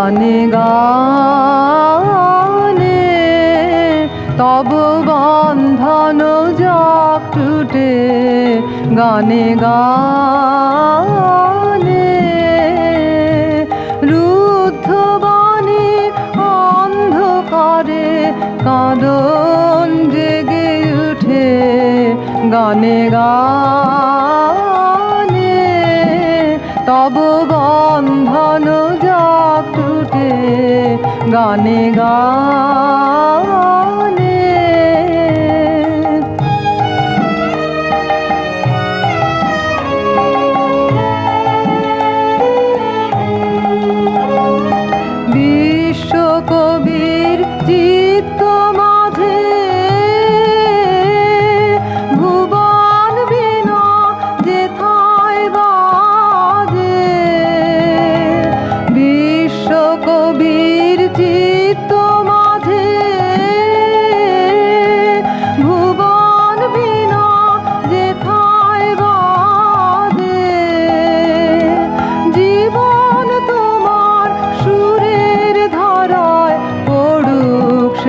গানে গানে, তব বন্ধন জগ টুটে গানে গানে, রুদ্ধ বাণী অন্ধকারে কাঁদন জেগে উঠে। গানে গা টুটে গানে গানে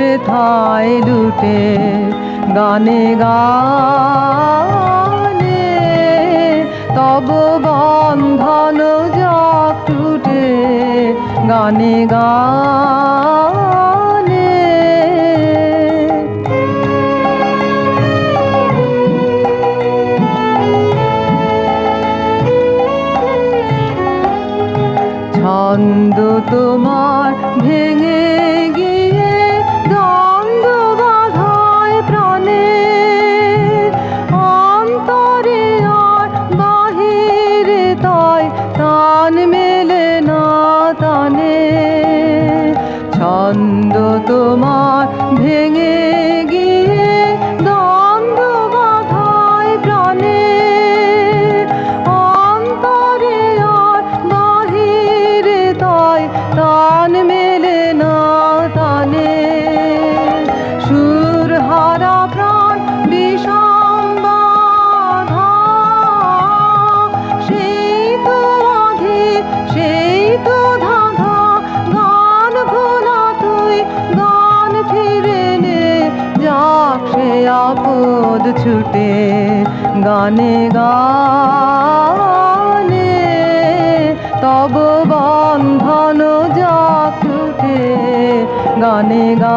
সেথায় লুটে গানে গানে। তব বন্ধন যাক টুটে গানে গানে। ছন্দ তোমার ভেঙে ছন্দ আপদ ছুটে গানে গানে। তব বন্ধন যা ছুটে গানে গা